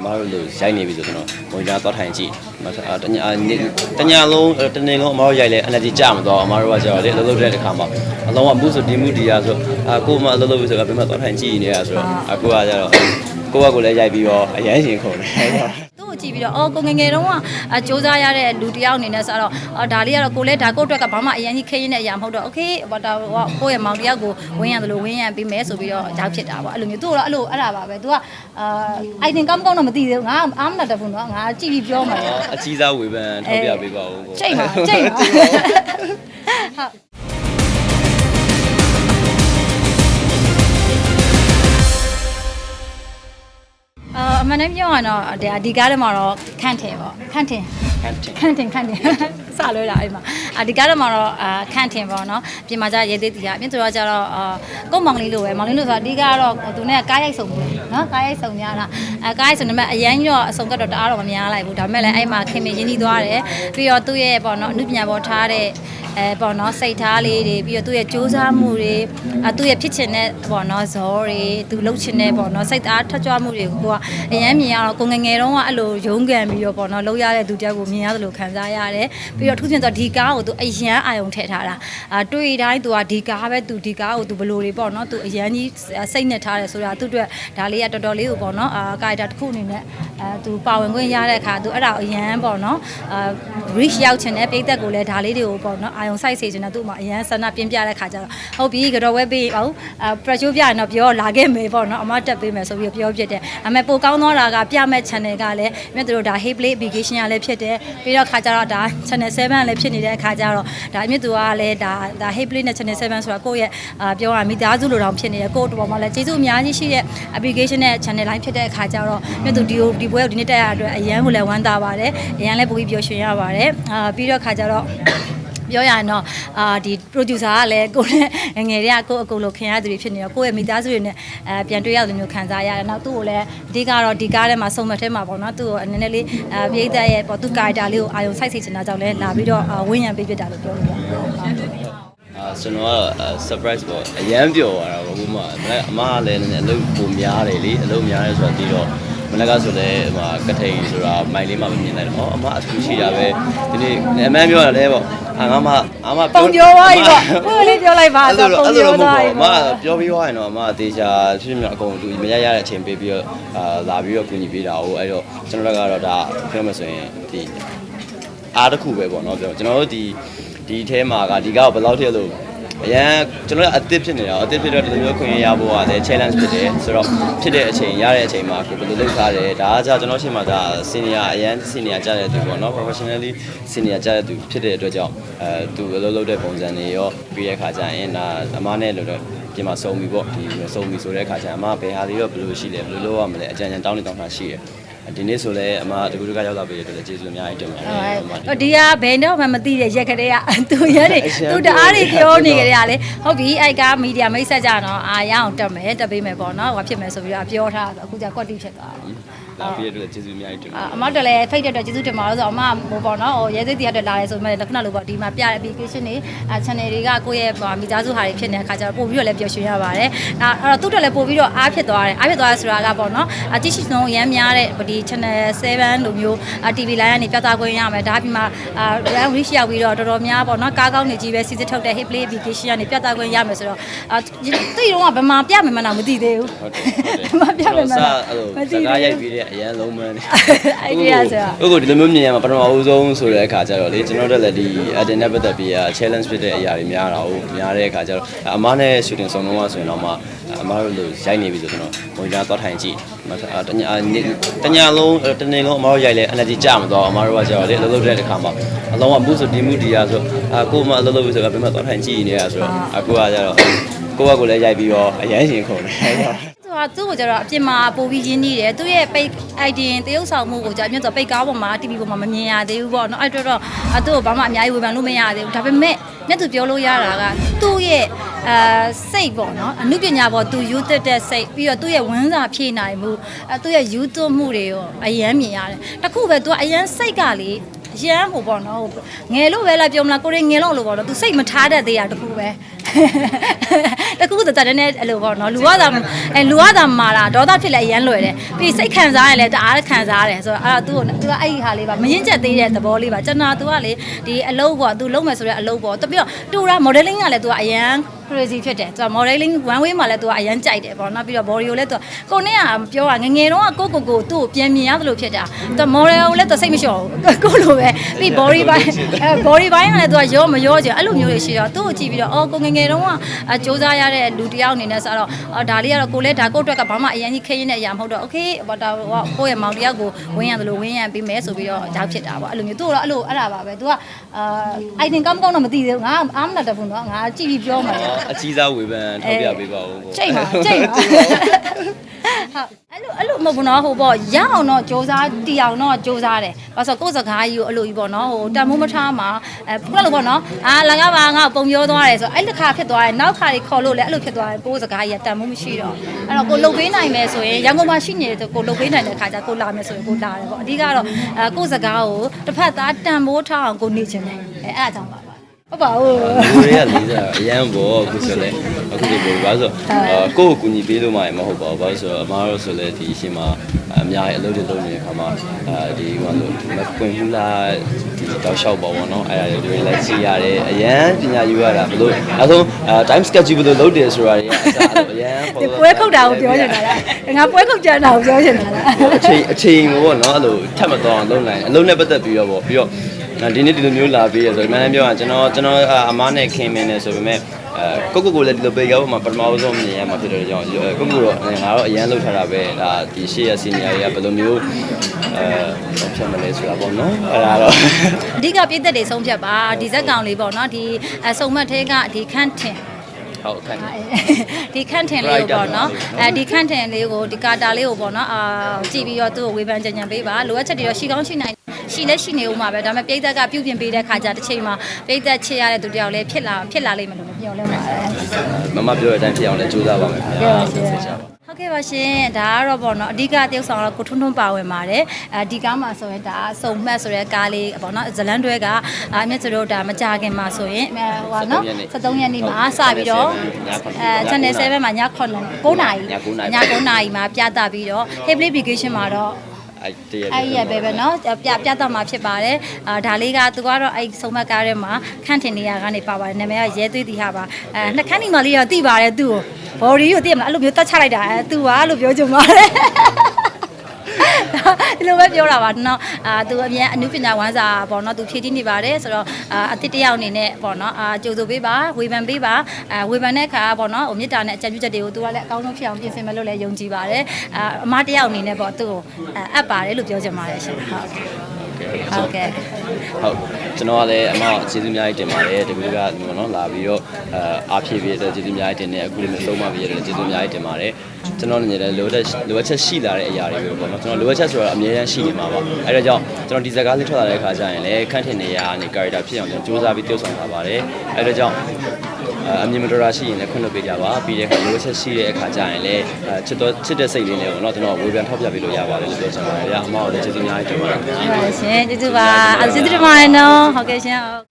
အမားတို့လိုရိုက်နေပြီဆိုကျွန်တော်ဝင်ကြသွားထိုင်ကြည့်မဆာတညာနေ့တညာလုံးတနေ့လုံးအမားတို့ရိုက်လဲ energy ကြမှာတော့အမားတို့ကကြောက်လေအလုပ်လုပ်တဲ့အခါမှာအလုံးကမှုဆိုဒီမှုဒီရဆိုအာကိုမအလုပ်လုပ်ပြီဆိုတော့ဘယ်မှာသွားထိုင်ကြည့်နေရဆိုတော့အကိုကကြတော့ကိုကကိုလည်းရိုက်ပြီးတော့အရန်ရှင်ခုန်တယ်သူ့ ကြည့်ပြီးတော့အော်ကိုငငယ်တုန်းကစူးစမ်းရတဲ့လူတယောက်အနေနဲ့ဆိုတော့ဒါလေးကတော့ကိုလည်းဒါကိုအတွက်ကဘာမှအရင်ကြီးခရင်တဲ့အရာမဟုတ်တော့ okay ဟိုဒါကိုယ့်ရဲ့မောင်တယောက်ကိုဝင်းရတယ်လို့ဝင်းရန်ပေးမယ်ဆိုပြီးတော့ရောက်ဖြစ်တာပေါ့အဲ့လိုမျိုးသူကတော့အဲ့လိုအဲ့ဒါပါပဲသူကအာ I think ကောင်းကောင်းတော့မသိသေးဘူးငါ I'm not the phone တော့ငါကြည့်ပြီးပြောမှာအကြီးစားဝေဖန်ထောက်ပြပေးပါဦးကိုချိန်ပါချိန်ပါဟုတ် အာအမှန်တမ်းပြောရရင်တော့ဒါဒီကားထဲမှာတော့ခန့်တယ်ပေါ့ခန့်တယ်ဟန်တင်ခန့်တင်ခန့်တင်စလွဲတာအဲ့မှာအာဒီကားတော့မှာတော့အာခန့်တင်ပေါ့နော်ပြင်မာကြရဲသေးတီကအပြင်ဆိုတော့ကျတော့အာကို့မောင်လေးလိုပဲမောင်လေးလိုဆိုတာအဓိကတော့သူနဲ့ကားရိုက်ဆောင်ဘူးနော်ကားရိုက်ဆောင်များတာအဲကားရိုက်ဆောင်နေမဲ့အရန်ကြီးတော့အစုံကတ်တော့တအားတော့မများလိုက်ဘူးဒါပေမဲ့လည်းအဲ့မှာခင်မင်ရင်းနှီးသွားတယ်ပြီးတော့သူ့ရဲ့ပေါ့နော်အမှုပညာပေါ်ထားတဲ့ အဲပေါ့နော်စိတ်ထားလေးတွေပြီးတော့သူ့ရဲ့စူးစမ်းမှုတွေအဲသူ့ရဲ့ဖြစ်ချင်တဲ့ပေါ့နော်ဇောတွေသူလှုပ်ချင်တဲ့ပေါ့နော်စိတ်အားထက်ကြွမှုတွေကိုကိုကအရန်မြင်ရတော့ကိုငယ်ငယ်တုန်းကအဲ့လိုရုန်းကန်ပြီးတော့ပေါ့နော်လှုပ်ရတဲ့သူတယောက်ကိုမြင်ရတယ်လို့ခံစားရတယ်ပြီးတော့ထူးချင်တော့ဒီကားကိုသူအရန်အာယုံထည့်ထားတာအာတွေ့တိုင်းသူကဒီကားပဲသူဒီကားကိုသူဘလို့တွေပေါ့နော်သူအရန်ကြီးစိတ်နဲ့ထားတယ်ဆိုတာသူ့အတွက်ဒါလေးကတော်တော်လေးကိုပေါ့နော်အာကာရီတာတစ်ခုအနေနဲ့အဲသူပါဝင်ခွင့်ရတဲ့အခါသူအဲ့ဒါကိုအရန်ပေါ့နော်အာ reach ရောက်ချင်တဲ့ပြည်သက်ကိုလည်းဒါလေးတွေကိုပေါ့နော်အာယုံစိုက်စေချင်တဲ့သူ့မှာအရန်ဆန္ဒပြင်းပြတဲ့ခါကျတော့ဟုတ်ပြီကတော့ဝဲပေးဟုတ်အာ pressure ပြရင်တော့ပြောလာခဲ့မယ်ပေါ့နော်အမတက်ပေးမယ်ဆိုပြီးပြောဖြစ်တယ်အမေပိုကောင်းသောတာကပြမဲ့ channel ကလည်းမြတ်တို့ဒါ hey play application ကလည်းဖြစ်တယ်ပြီးတော့ခါကျတော့ဒါ channel 7လည်းဖြစ်နေတဲ့အခါကျတော့ဒါမြတ်တို့ကလည်းဒါဒါ hey play နဲ့ channel 7ဆိုတာကိုယ့်ရဲ့အာပြောရမိသားစုလိုတောင်ဖြစ်နေတယ်ကိုယ့်တော်မှာလည်းကျေးဇူးအများကြီးရှိတဲ့ application နဲ့ channel line ဖြစ်တဲ့အခါကျတော့မြတ်တို့ဒီဒီပွဲကိုဒီနေ့တက်ရတဲ့အတွက်အရန်ကိုလည်းဝမ်းသာပါတယ်အရန်လည်းပိုပြီးပျော်ရွှင်ရပါတယ်အာပြီးတော့ခါကျတော့ ပြောရရင်တော့အာဒီ producer ကလည်းကိုယ်နဲ့ငယ်တွေကကိုယ့်အကူလို့ခင်ရသူတွေဖြစ်နေတော့ကိုယ့်ရဲ့မိသားစုတွေနဲ့အဲပြန်တွေ့ရတယ်မျိုးခံစားရတယ်။နောက်သူ့ကိုလည်းအဓိကတော့ဒီကားထဲမှာစုံမထဲမှာပေါ့နော်သူ့ကိုနည်းနည်းလေးအဲပြိသက်ရဲ့ပေါ့သူ့ကာရီတာလေးကိုအာရုံစိုက်စေချင်တာကြောင့်လည်းလာပြီးတော့အာဝင်းရံပေးပြတာလို့ပြောလို့ရတယ်။အာကျွန်တော်က surprise ပေါ့အရန်ပျော်သွားတာပေါ့ဘုမအမကလည်းနည်းနည်းအလုပ်ပုံများတယ်လေအလုပ်များတယ်ဆိုတာပြီးတော့ မနက်ကဆိုလည်းဟိုကထိန်ဆိုတာမိုင်လေးမှမမြင်လိုက်တော့ဩအမအဆူရှိတာပဲဒီနေ့အမှန်ပြောတာလည်းပေါ့အာငါမအမပုံပြောသွားပြီပေါ့ဘယ်လေးပြောလိုက်ပါဆိုပုံပြောသွားပြီအမပြောပြီးသွားရင်တော့အမအသေးချာဖြစ်မြအကုန်သူမရရတဲ့အချိန်ပေးပြီးတော့အာလာပြီးတော့ကူညီပေးတာဟုတ်အဲ့တော့ကျွန်တော်တို့ကတော့ဒါပြောမှဆိုရင်ဒီအားတစ်ခုပဲပေါ့နော်ပြောကျွန်တော်တို့ဒီဒီအဲမှာကဒီကောက်ဘယ်လောက်ထိလို့ အရန်ကျွန်တော်တို့အသစ်ဖြစ်နေတာအသစ်ဖြစ်တော့ဒီလိုမျိုးခွင့်ရဖို့ကလည်း challenge ဖြစ်တယ်ဆိုတော့ဖြစ်တဲ့အချိန်ရတဲ့အချိန်မှာကိုဘယ်လိုလုပ်ထားတယ်ဒါကじゃကျွန်တော်ရှင်းမှာဒါ senior အရန် senior ကြတဲ့သူပေါ့နော် professionally senior ကြတဲ့သူဖြစ်တဲ့အတွက်ကြောင့်အဲသူအလုပ်လုပ်တဲ့ပုံစံတွေရောပြီးတဲ့ခါကျရင်ဒါအမားနဲ့လို့တော့ဒီမှာစုံပြီပေါ့ဒီစုံပြီဆိုတဲ့ခါကျအမဘယ်ဟာလေးတော့ဘယ်လိုရှိလဲဘယ်လိုလုပ်ရမလဲအကြံဉာဏ်တောင်းနေတောင်းတာရှိတယ် ဒီနေ့ဆိုလည်းအမတကူတကရောက်လာပြီအတွက်လည်းကျေးဇူးအများကြီးတင်ပါတယ်ဟုတ်ဒီကဘယ်တော့မှမသိတဲ့ရက်ကလေးကသူရဲနေသူတအားတွေပြောနေကြတယ်ကလေဟုတ်ပြီအဲ့ကမီဒီယာမိတ်ဆက်ကြတော့အာရအောင်တက်မယ်တက်ပေးမယ်ပေါ့နော်ဟောဖြစ်မယ်ဆိုပြီးတော့ပြောထားဆိုအခုကျကွက်တိဖြစ်သွားတယ် လာပြီးတဲ့အတွက်ကျေးဇူးအများကြီးတင်ပါအာအမတို့လည်းဖိတ်တဲ့အတွက်ကျေးဇူးတင်ပါတယ်ဆိုတော့အမဟိုပေါ့နော်ဟိုရဲစိတ်တရားတက်လာရဲဆိုမှလည်းခုနလိုပေါ့ဒီမှာပြတဲ့ application တွေအာ channel တွေကကိုယ့်ရဲ့မိသားစုဟာတွေဖြစ်နေတဲ့အခါကျတော့ပို့ပြီးတော့လည်းပျော်ရွှင်ရပါတယ်။အဲ့တော့သူ့တက်လည်းပို့ပြီးတော့အားဖြစ်သွားတယ်။အားဖြစ်သွားတယ်ဆိုတာကပေါ့နော်အတိရှိဆုံးရမ်းများတဲ့ဒီ channel 7လိုမျိုး TV line ကနေပြသခွင့်ရမယ်။ဒါပြီးမှအာ brand reach ရောက်ပြီးတော့တော်တော်များပေါ့နော်ကားကောင်းနေကြီးပဲစီစစ်ထုတ်တဲ့ hit play application ကနေပြသခွင့်ရမယ်ဆိုတော့အာတိတော့ကဘယ်မှာပြမယ်မှန်းတော့မသိသေးဘူး။ဟုတ်တယ်ဟုတ်တယ်ဘယ်မှာပြမယ်မှန်းတော့အဲ့လိုမစသိကားသေးရိုက်ဘူးပြီးတဲ့အရန်လုံးမန်းနေအဲ့ဒီအားဆိုတာဟုတ်ကိုဒီလိုမျိုးမြင်ရမှာပထမအဦးဆုံးဆိုတဲ့အခါကျတော့လေကျွန်တော်တို့လည်းဒီ adin နဲ့ပတ်သက်ပြီး challenge ဖြစ်တဲ့အရာတွေများတာဟုတ်များတဲ့အခါကျတော့အမားနဲ့ shooting ဆောင်တော့ဆိုရင်တော့မှအမားတို့လိုရိုက်နေပြီဆိုကျွန်တော်ဝင်ကြသွားထိုင်ကြည့်မဆာတညာနေ့တညာလုံးတနေ့လုံးအမားတို့ရိုက်လဲ energy ကြမှာတော့အမားတို့ကကြောက်လေအလုပ်လုပ်တဲ့အခါမှာအလုံးကမှုဆိုဒီမှုဒီရဆိုအာကိုမအလုပ်လုပ်ပြီဆိုတော့ဘယ်မှာသွားထိုင်ကြည့်နေရဆိုတော့အခုကကြတော့ကိုကကိုလည်းရိုက်ပြီးတော့အရန်ရှင်ခုန်တယ် အဲ့တော့သူကသူ့ကိုကျတော့အပြင်မှာပို့ပြီးရင်းနှီးတယ်သူ့ရဲ့ပိတ် idea တရုပ်ဆောင်မှုကိုကျအမြတ်ဆိုပိတ်ကားပေါ်မှာ TV ပေါ်မှာမမြင်ရသေးဘူးပေါ့နော်အဲ့တော့တော့အသူ့ကိုဘာမှအများကြီးဝေဖန်လို့မရသေးဘူးဒါပေမဲ့မြတ်သူပြောလို့ရတာကသူ့ရဲ့အဲစိတ်ပေါ့နော်အမှုပညာပေါ်သူယူတက်တဲ့စိတ်ပြီးတော့သူ့ရဲ့ဝန်းစာဖြည့်နိုင်မှုအဲသူ့ရဲ့ယူသွမှုတွေရောအယမ်းမြင်ရတယ်တခုပဲသူကအယမ်းစိတ်ကလေရမ်းဟိုပေါ့နော်ဟိုငယ်လို့ပဲလားပြောမလားကိုရငယ်လို့လို့ပေါ့နော်သူစိတ်မထားတတ်သေးတာတခုပဲ တကူဆိုတည်းနဲ့အဲ့လိုပေါ့နော်လူကသာအဲလူကသာမာတာဒေါသဖြစ်လဲအရန်လွယ်တယ်ပြီးစိတ်ခံစားရင်လည်းတအားခံစားရတယ်ဆိုတော့အဲ့ဒါသူ့ကိုသူကအဲ့ဒီဟာလေးပါမရင်ချက်သေးတဲ့သဘောလေးပါကျွန်တော်သူကလေဒီအလုပ်ပေါ့သူလုံးမယ်ဆိုတဲ့အလုပ်ပေါ့တပြီးတော့တူတာ modeling ကလည်းသူကအရန် crazy ဖြစ်တယ်သူက modeling one way မှာလည်းသူကအရန်ကြိုက်တယ်ပေါ့နော်ပြီးတော့ body ကိုလည်းသူကကိုနဲ့ကပြောတာငငယ်တော့ကိုကိုကိုသူ့ကိုပြန်မြင်ရသလိုဖြစ်တာသူ model ကိုလည်းသူစိတ်မလျှော့ဘူးကိုလိုပဲပြီး body ပိုင်းအဲ body ပိုင်းကလည်းသူကရောမရောချင်အဲ့လိုမျိုးတွေရှိတော့သူ့ကိုကြည့်ပြီးတော့အော်ကိုငငယ်တော့ကစူးစမ်းရတဲ့လူတစ်ယောက်အနေနဲ့ဆိုတော့အော်ဒါလေးကတော့ကိုလည်းဒါကိုအတွက်ကဘာမှအရင်ကြီးခင်းနေတဲ့အရာမဟုတ်တော့ okay ဘာဒါကိုယ့်ရဲ့မောင်တစ်ယောက်ကိုဝင်းရသလိုဝင်းရပြီးမယ်ဆိုပြီးတော့ကြောက်ဖြစ်တာပေါ့အဲ့လိုမျိုးသူ့တော့အဲ့လိုအဲ့ဒါပါပဲသူကအာ item ကောင်းကောင်းတော့မသိသေးဘူးငါအားမနာတတ်ဘူးနော်ငါကြည့်ပြီးပြောမှာလေအကြီးစားဝေဖန်ထောက်ပြပေးပါဦးချိန်ပါချိန်ပါဟုတ်အဲ့လိုအဲ့လိုမဟုတ်ဘူးနော်ဟိုပေါ့ရအောင်တော့စူးစမ်းတီအောင်တော့စူးစမ်းတယ်ဘာလို့ဆိုကိုယ့်စကားကြီးကိုအဲ့လိုကြီးပေါ့နော်ဟိုတန်မိုးမထားမှာအဲခုနလိုပေါ့နော်အာလငါပါငါပုံပြောသွားတယ်ဆိုအဲ့တစ်ခါဖြစ်သွားတယ်နောက်ခါကြီးခေါ်လို့လည်းအဲ့လိုဖြစ်သွားတယ်ကိုယ့်စကားကြီးကတန်မိုးမရှိတော့အဲ့တော့ကိုလှုပ်ပေးနိုင်မယ်ဆိုရင်ရန်ကုန်မှာရှိနေတယ်ကိုလှုပ်ပေးနိုင်တဲ့ခါကျကိုလာမယ်ဆိုရင်ကိုလာတယ်ပေါ့အဓိကတော့အဲကိုယ့်စကားကိုတစ်ဖက်သားတန်မိုးထားအောင်ကိုနေချင်တယ်အဲအဲ့အကြောင်းပါပါ ဟုတ်ပါဘူးလူတွေကလေးစားအရန်ပေါ့အခုဆိုလဲအခုဒီပေါ်ဘာလို့ဆိုအာကိုယ့်ကိုကူညီပေးလို့မှမဟုတ်ပါဘူးဘာလို့ဆိုတော့အမားတို့ဆိုလဲဒီအရှင်မှာအများကြီးအလုပ်တွေလုပ်နေတဲ့ခါမှာအဲဒီဟိုလိုမပွင့်ဘူးလားဒီတောက်လျှောက်ပါဘောနော်အဲ့ဒါတွေလည်းကြည့်ရတယ်အရန်ပညာယူရတာဘလို့နောက်ဆုံး time schedule ဘယ်လိုလုပ်တယ်ဆိုတာတွေကအစားအရန်ဒီပွဲခုတ်တာကိုပြောချင်တာလားငါပွဲခုတ်ကြတာကိုပြောချင်တာလားအချိန်အချိန်ကိုပေါ့နော်အဲ့လိုထပ်မတော့အောင်လုပ်နိုင်အလုံးနဲ့ပတ်သက်ပြီးတော့ပေါ့ပြီးတော့ ဒီနေ့ဒီလိုမျိုးလာပြီးရဆိုတော့မှန်တယ်ပြောရကျွန်တော်ကျွန်တော်အမားနဲ့ခင်မင်းနဲ့ဆိုပေမဲ့အဲကိုကိုကိုလည်းဒီလိုပေကောမှာပထမဆုံးမြင်ရမှာဖြစ်တဲ့ကြောင့်ကိုကိုကတော့ငါတော့အရန်လောက်ထားတာပဲဒါဒီရှေ့ရစီနီယာတွေကဘယ်လိုမျိုးအဲဖြတ်မလဲဆိုတာပေါ့နော်အဲ့ဒါတော့အဓိကပြည့်သက်တွေဆုံးဖြတ်ပါဒီဇက်ကောင်လေးပေါ့နော်ဒီအစုံမတ်သေးကဒီခန့်ထင်ဟုတ်ခံဒီခန့်ထင်လေးကိုပေါ့နော်အဲဒီခန့်ထင်လေးကိုဒီကာတာလေးကိုပေါ့နော်အာကြည့်ပြီးတော့သူ့ကိုဝေဖန်ကြံကြံပေးပါလိုအပ်ချက်တွေတော့ရှိကောင်းရှိနိုင် ရှိလဲရှိနေဦးမှာပဲဒါပေမဲ့ပြိသက်ကပြုပြင်ပေးတဲ့ခါကျတစ်ချိန်မှာပြိသက်ချေရတဲ့သူတယောက်လည်းဖြစ်လာဖြစ်လာလိမ့်မယ်လို့မျှော်လင့်ပါတယ်မမပြောတဲ့အတိုင်းဖြစ်အောင်လည်းကြိုးစားပါမယ်ခင်ဗျာဆက်ချပါဟုတ်ကဲ့ပါရှင်ဒါကတော့ပေါ့နော်အဓိကတယောက်ဆောင်တော့ကိုထွန်းထွန်းပါဝင်ပါတယ်အဲဒီကားမှာဆိုရင်ဒါစုံမှတ်ဆိုတဲ့ကားလေးပေါ့နော်ဇလန်းတွဲကအမြင့်စတို့ဒါမကြခင်မှာဆိုရင်ဟိုပါနော်73ရက်နေ့မှာစပြီးတော့အဲ channel 7မှာည9 9နာရီည9နာရီမှာပြသပြီးတော့ Heavy Application မှာတော့ အဲ့တရ အဲ့ရပဲပဲเนาะပြပြတတ်မှာဖြစ်ပါတယ်အာဒါလေးကသူကတော့အဲ့စုံမတ်ကားထဲမှာခန့်ထင်နေရကနေပါပါတယ်နာမည်ကရဲသွေးတီဟာပါအဲနှခမ်းနီမလေးတော့တိပါတယ်သူ့ကိုဘော်ဒီကိုသိရမလားအဲ့လိုမျိုးတတ်ချလိုက်တာအဲသူကလို့ပြောချင်ပါတယ် ဒီလိုပဲပြောတာပါနော်အာသူအမြန်အမှုပညာဝန်စာပေါ့နော်သူဖြည့်တီးနေပါတယ်ဆိုတော့အာအတစ်တယောက်အနေနဲ့ပေါ့နော်အာကြိုဆိုပေးပါဝေဖန်ပေးပါအာဝေဖန်တဲ့အခါပေါ့နော်ဟိုမေတ္တာနဲ့အကြံပြုချက်တွေကိုသူကလည်းအကောင်းဆုံးဖြစ်အောင်ပြင်ဆင်မယ်လို့လည်းယုံကြည်ပါတယ်အာအမတယောက်အနေနဲ့ပေါ့သူ့ကိုအပ်ပါတယ်လို့ပြောချင်ပါတယ်ရှင်ဟုတ် ဟုတ်ကဲ့ဟုတ်ကျွန်တော်ကလည်းအမကျေးဇူးအများကြီးတင်ပါတယ်တပည့်ကဒီမှာနော်လာပြီးတော့အဲအားဖြည့်ပြီးတော့ကျေးဇူးအများကြီးတင်တယ်အခုလည်းမဆုံးမပြီးရတယ်ကျေးဇူးအများကြီးတင်ပါတယ်ကျွန်တော်အနေနဲ့လိုအပ်တဲ့လိုအပ်ချက်ရှိလာတဲ့အရာတွေပဲပေါ့နော်ကျွန်တော်လိုအပ်ချက်ဆိုတော့အများကြီးရှိနေမှာပါအဲဒါကြောင့်ကျွန်တော်ဒီဇာတ်ကားလေးထွက်လာတဲ့အခါကျရင်လည်းခန့်ထင်နေရကနေ character ဖြစ်အောင်ကျွန်တော်စူးစမ်းပြီး tiêu ဆောင်ထားပါတယ်အဲဒါကြောင့် အမြင်မတော်တာရှိရင်လည်းခွင့်လွှတ်ပေးကြပါပြီးတဲ့အခါလိုအပ်ချက်ရှိတဲ့အခါကျရင်လည်းချစ်တော့ချစ်တဲ့စိတ်လေးနဲ့ပေါ့နော်ကျွန်တော်ဝေပြန်ထောက်ပြပေးလို့ရပါတယ်လို့ပြောချင်ပါတယ်ဗျာအမကိုလည်းကျေးဇူးအများကြီးတင်ပါတယ်ဟုတ်ပါရှင်ကျေးဇူးပါအကျေးဇူးတင်ပါတယ်နော်ဟုတ်ကဲ့ရှင်